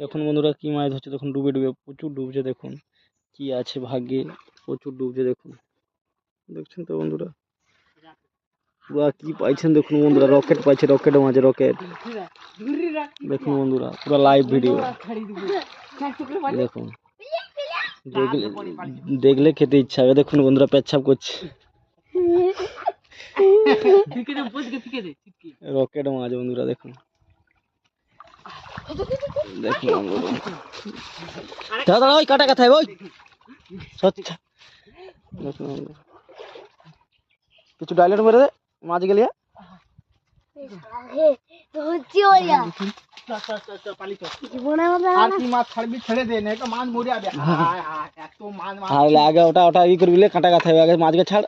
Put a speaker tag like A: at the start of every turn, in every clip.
A: দেখুন বন্ধুরা কি মাছ ধরছে দেখুন ডুবে ডুবে প্রচুর ডুবছে দেখুন। কি আছে ভাগ্যে প্রচুর ডুবছে দেখুন। দেখছেন তো বন্ধুরা? পুরা কি পাইছেন দেখুন বন্ধুরা রকেট পাইছে রকেটের মাঝে রকেট। দেখুন বন্ধুরা পুরো লাইভ ভিডিও দেখুন। দেখলে দেখলে খেতে ইচ্ছা হবে। দেখুন বন্ধুরা পেচ্ছাপ করছে। রকেট মাছ বন্ধুরা দেখুন। দেখুন বন্ধুরা দাদা দাদা ওই কাটা কথায় ওই সচ্ছা দেখুন বন্ধুরা। কিছু ডাইলেট মেরে দে মাছ গেলিয়া
B: হচ্ছে ওইয়া জীবনের মধ্যে
C: আর কি মাছ ছাড়বি ছেড়ে দে না তো মাছ মরে যাবে হায় হায়, এত মাছ মাছ
A: তাহলে আগে ওটা ওটা ই করবি লে, কাটা কথা হবে আগে মাছকে ছাড়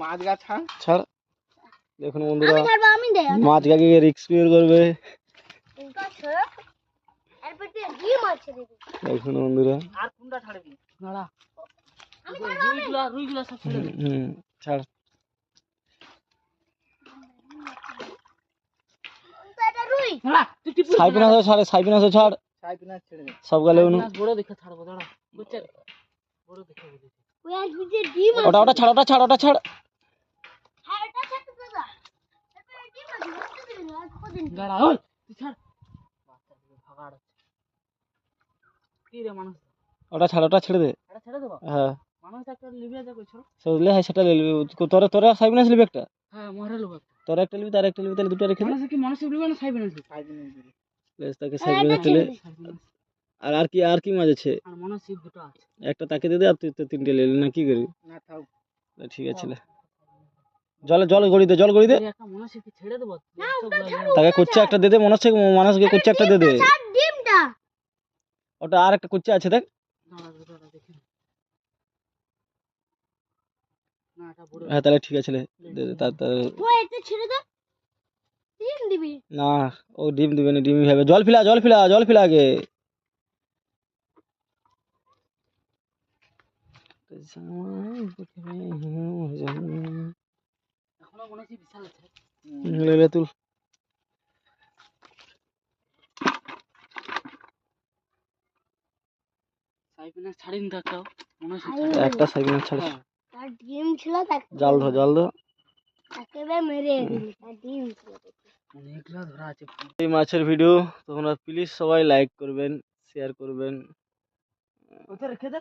C: মাছ গাছ ছাড়
A: ছাড় দেখুন বন্ধুরা
B: আমি ছাড়বো আমি দেয়
A: মাছ কাকে রিক্স বের করবে দেখুন বন্ধুরা।
C: আর কোনটা ছাড়বি। দাঁড়া। রুইগুলা রুইগুলা সব ছেড়ে দে।
A: হুম ছাড়।
B: তো এটা রুই।
C: দাঁড়া তুই টিপু
A: সাইপিনাসও ছাড় সাইপিনাসও ছাড়
C: ছাই পিনা ছেড়ে। দে।
A: সব গেলে উনু।
C: বড় দেখে ছাড়বো দাঁড়া। বুঝছে বড় দেখে
B: ওই আসবি যে ডিম
A: ওটা ওটা ছাড় ওটা ছাড় ওটা ছাড়।
B: হ্যাঁ এটা ছাড়তে দাদা। ডিম আছে ধরতে দিবি আর কদিন
C: দাঁড়া ওই তুই ছাড়। ভাগাড় কি রে মানুষ?
A: ওটা ছাড় ওটা ছেড়ে দে।
C: এটা ছেড়ে দেবো?
A: হ্যাঁ।
C: মানুষ একটা লিবিয়া যা কইছো
A: সজলে হ্যাঁ সেটা লিবি তোরা তোরা সাইপিনাস লিবি একটা?
C: হ্যাঁ মরে
A: তোরা একটা লিবি তার একটা লিবি তাহলে দুটো রেখে দে।
C: মানুষ কি মানুষ লিবি না খাইবে না খাইবে না
A: বেশ, তাকে তেলে আর আর কি আর কি মাছ আছে?
C: আর শিব দুটো আছে।
A: একটা তাকে দে দে আর তুই তো তিনটে লিলি না কি করবি
C: না থাক।
A: ঠিক আছে। জলে জল গড়ি দে জল গড়ি দে।
C: একটা মানুষ কি ছেড়ে দেবো?
A: তাকে কুচ্চা একটা দে দে মানুষ মানুষকে কুচ্চা একটা দে দে। ওটা আর একটা কুচ্চা আছে দেখ
C: দাঁড়া দাঁড়া দেখি না এটা বড়
A: হ্যাঁ তাহলে ঠিক আছে লে দে দে তার তার
B: ও এটা ছেড়ে দে ডিম দিবি
A: না ও ডিম দিবে না ডিমই হবে জল ফিলা জল ফিলা জল ফিলা আগে
C: এখনও মনে হচ্ছে বিশাল আছে।
A: লে লে তুল।
C: সাইপিনা ছাড়িন দাও মনে হচ্ছে
A: একটা
C: হ্যাঁ।
B: তার ডিম ছিল তাকে
A: জাল ধর জাল ধর।
B: তাকে মেরে তার ডিম ছিল
C: অনেকগুলো ধরা আছে।
A: এই মাছের ভিডিও তোমরা প্লিজ সবাই লাইক করবেন শেয়ার করবেন।
C: ওটা রেখে দে